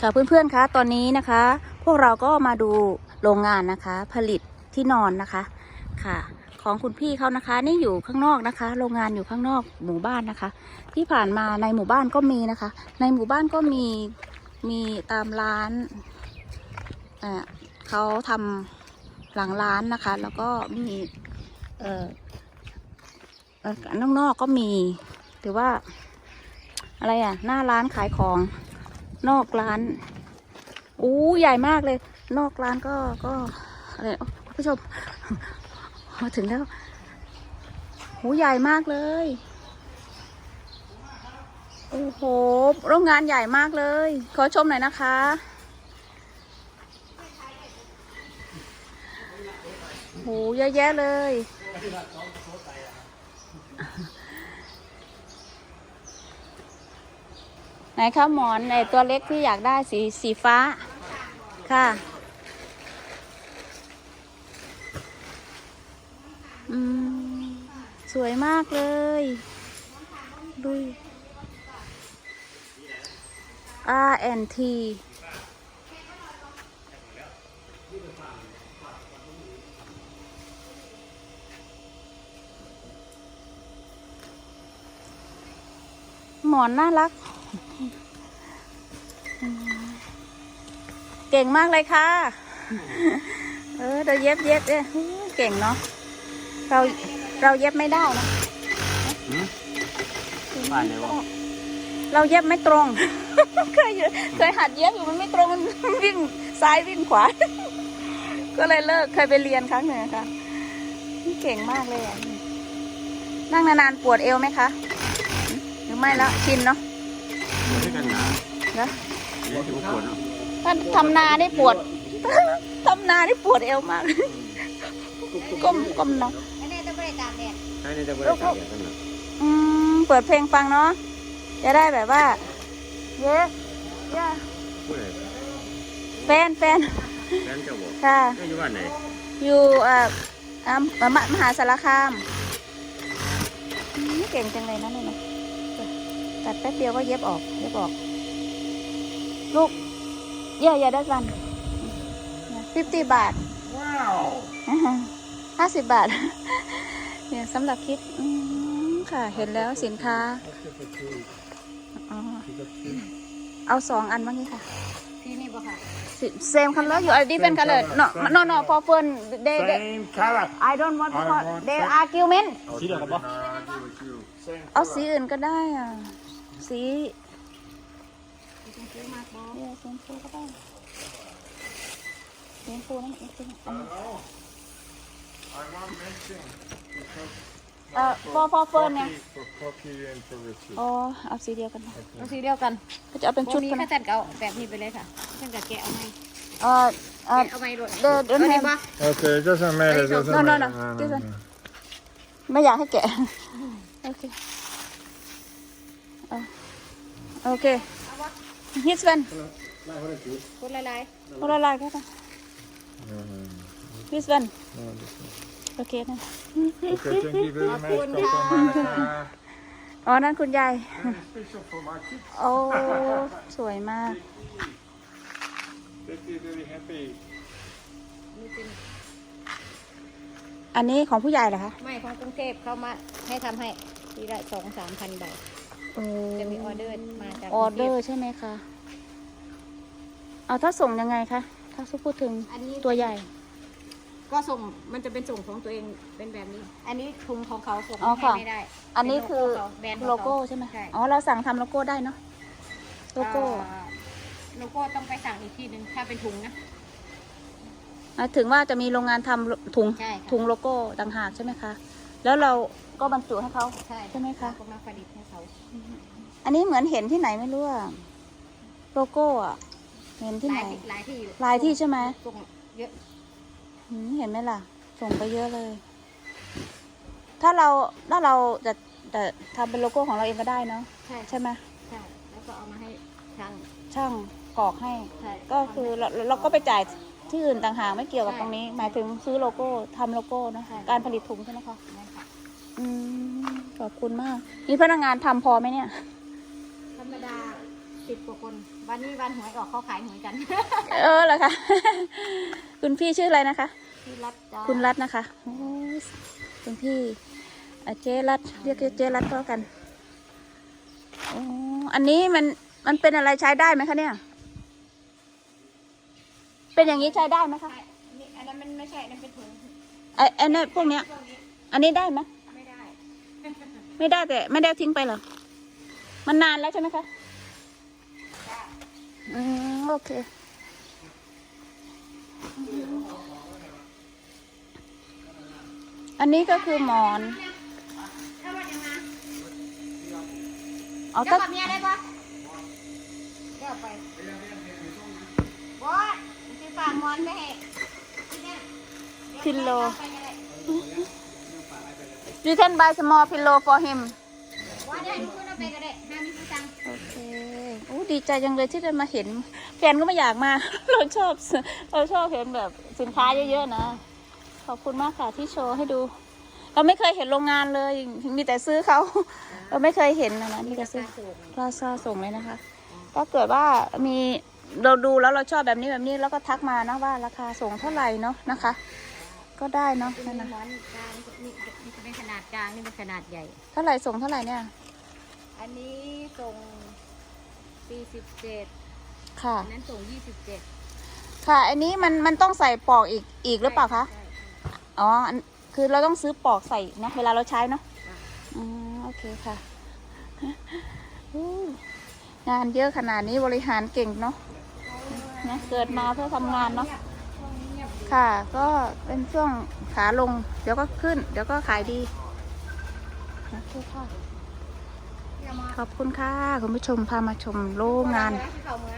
ค่ะเพื่อนๆคะตอนนี้นะคะ พวกเราก็มาดูโรงงานนะคะ ผลิตที่นอนนะคะค่ะ ของคุณพี่เขานะคะ นี่อยู่ข้างนอกนะคะ โรงงานอยู่ข้างนอกหมู่บ้านนะคะ ที่ผ่านมาในหมู่บ้านก็มีนะคะ ในหมู่บ้านก็มีมีตามร้านเอ่อเขาทำหลังร้านนะคะ แล้วก็มีเอ่อเอ่อนอกๆก็มีหรือว่า อะไรอะ หน้าร้านขายของ นอกร้านอู้ใหญ่มากเลย นอกร้านก็ก็อะไรคุณผู้ชมมาถึงแล้วหูใหญ่มากเลยโอ้โหโรงงานใหญ่มากเลย ขอชมหน่อยนะคะโหเยอะแยะเลย ไหนคะหมอนในตัวเล็กที่อยากได้สีสีฟ้าค่ะ อืม สวยมากเลยดู R N T หมอนน่ารัก เก่งมากเลยค่ะ เออเราเย็บเย็บเนี่ยเก่งเนาะ เราเราเย็บไม่ได้นะบ้านไหนวะเราเย็บไม่ตรง เคยเคยหัดเย็บอยู่มันไม่ตรงมันวิ่งซ้ายวิ่งขวา ก็เลยเลิกเคยไปเรียนครั้งหนึ่งค่ะเก่งมากเลยอะนั่งนานๆปวดเอวไหมคะ หรือไม่แล้วชินเนาะปว ดด้วยกันหนาเนอะเดี๋ยวจะปวดเนาะถ้าทำนาได้ปวด ทำนาได้ปวดเอวมาก ก้มก้มเนาะอันนี้จะไม่ได้ตากแดดใช่ในจะบริการกันหนาอืมเปิดเพลงฟังเนาะ จะได้แบบว่า เย้เย้ผู้ใดแฟนแฟนแฟนเจ้าบอกค่ะก็อยู่บ้านไหนอยู่เอ่ออ่ามมหาสารคามอืมเก่งจังเลยนะนี่นะ ตัดแป๊บเดียวก็เย็บออกเย็บออก ลูก เย่อย่าได้กันฟิฟตี้บาทว้าวห้าสิบบาท เนี่ยสำหรับคิดค่ะ เห็นแล้วสินค้า เอาสองอันบ้างนี่ค่ะที่นี่บ่ค่ะ same color you are different color no no no for fun they, they Same color. I don't want to I call want they argument สีเดียวกันปะเอาสีอื่นก็ได้อะ สีซื้อมากบ่เนี่ยชมพูก็ได้ชมพูนั่นเองสีอันนี้ I want mixing because เอ่อ for for fun เนี่ย for Pocky and for Richard. อ๋อเอาสีเดียวกันเอาสีเดียวกันก็จะเอาเป็นชุดนี้กันถ้านะแต่ก็เอาแบบนี้ไปเลยค่ะฉันจะแกะเอาให้เอ่อเอ่อ แกะเอาไว้ด้วยเดินเดินเอาให้นี่บ่ Okay, it doesn't matter. It doesn't No, no, matter. no. This one. ไม่อยากให้แกะ โอเค โอเค this one คนละลายคนละลายก็ได้ Mhm. this one No, this one. โอเคนะ Okay, thank you very much, Coco Monica. อ๋อ นั่นคุณยาย Very special for my kids. โอ้ สวยมาก Becky, very happy. นี่เป็นอันนี้ของผู้ใหญ่เหรอคะ ไม่ ของกรุงเทพเขามาให้ทำให้ทีละสองสามพันใบโอ้ จะมีออเดอร์มาจากอกอรุงเดเทอพร์ใช่ไหมคะ เอาถ้าส่งยังไงคะ ถ้าพูดถึงอันนี้ตัวใหญ่ ก็ส่งมันจะเป็นส่งของตัวเองเป็นแบบนี้ อันนี้ทุงของเขาส่งอ๋อให้ค่ะ ไม่ได้อันนี้คือเป็นโลโลโก้โก้เขาแบรนด์ของเขาใช่ไหมใช่อ๋อเราสั่งทำโลโก้ได้เนาะโลโก้อ่าโลโก้ต้องไปสั่งอีกที่หนึ่งถ้าเป็นถุงนะ หมายถึงว่าจะมีโรงงานทำถุงใช่ค่ะ ถุงโลโก้ต่างหากใช่ไหมคะ แล้วเราก็บรรจุให้เขา ใช่ใช่ไหมคะก็มาผลิตให้เขาอันนี้เหมือนเห็นที่ไหนไม่รู้อะโลโก้อะเห็นที่หไหนลายที่หลายที่หลายที่ใช่ไหม ส่งเยอะหืมเห็นไหมล่ะ ส่งไปเยอะเลย ถ้าเราถ้าเราจะจะทำเป็นโลโก้ของเราเองก็ได้เนาะใช่ใช่ไหมใช่ แล้วก็เอามาให้ทางช่างกรอกให้ ใช่ก็คือเราเราก็ไปจ่าย ที่อื่นต่างหากไม่เกี่ยวกับใช่ตรงนี้ หมายถึงซื้อโลโก้ทำโลโก้เนอะใช่ การผลิตถุงใช่ไหมคะนั่นค่ะอืมขอบคุณมาก มีพนักงานทำพอไหมเนี่ย ธรรมดาสิบกว่าคน วันนี้วันหวยออกเขาขายหวยกัน เออเหรอคะ คุณพี่ชื่ออะไรนะคะ ที่รัดจ้าคุณรัตน์นะคะโอ้ยคุณพี่อะเจรัตน์เรียกเจรัตน์ก็แล้วกันโอ้อันนี้มันมันเป็นอะไรใช้ได้ไหมคะเนี่ย เป็นอย่างนี้ใช้ได้ไหมคะนี่อันนั้นมันไม่ใช่อันนั้นเป็นถุงไอ้ไอ้เนี่ยพวกเนี้ยพวกนี้อันนี้ได้ไหมไม่ได้ ไม่ได้แต่ไม่ได้ทิ้งไปเหรอ มันนานแล้วใช่ไหมคะจ้าอืมโอเค อันนี้ก็คือหมอนถ้าวันยังไงเอาเดี๋ยถ้าวกับเมียได้ปะเดี๋ยวไปบอสซื้อ ฝากหมอนไม่ให้ที่เนี่ยเดี๋ยวพิลโลไปก็ได้ you can buy small pillow for him ว่าได้ทุกคนเอาไปก็ได้ห้ามมีผู้ตังค์โอเคโอ้ดีใจจังเลยที่ได้มาเห็นแฟนก็ไม่อยากมา เราชอบเราชอบเห็นแบบสินค้าเยอะๆนะ ขอบคุณมากค่ะที่โชว์ให้ดู เราไม่เคยเห็นโรงงานเลย มีแต่ซื้อเขา เราไม่เคยเห็นนะนะมีแต่ซื้อพลาซาส่งเลยนะคะ ถ้าเกิดว่ามี เราดูแล้วเราชอบแบบนี้แบบนี้แล้วก็ทักมานะว่าราคาส่งเท่าไหร่เนาะนะคะ ก็ได้เนาะมีนั่นนะหมอนกลางนี่นี่จะเป็นขนาดกลางนี่เป็นขนาดใหญ่ เท่าไหร่ส่งเท่าไหร่เนี่ย อันนี้ส่ง47ค่ะ อันนั้นส่ง27ค่ะ อันนี้มันมันต้องใส่ปลอกอีกอีกหรือเปล่าคะใช่อ๋ออันคือเราต้องซื้อปลอกใส่นะเวลาเราใช้เนาะใช่อืมโอเคค่ะอู้งานเยอะขนาดนี้บริหารเก่งเนาะ นะเกิดมาเพื่อทำงานเนาะช่วงนี้เงียบดีค่ะ ก็เป็นช่วงขาลง เดี๋ยวก็ขึ้น เดี๋ยวก็ขายดีโอเคค่ะเงียบมากขอบคุณค่ะ คุณผู้ชมพามาชมโรงงานที่เขาเมื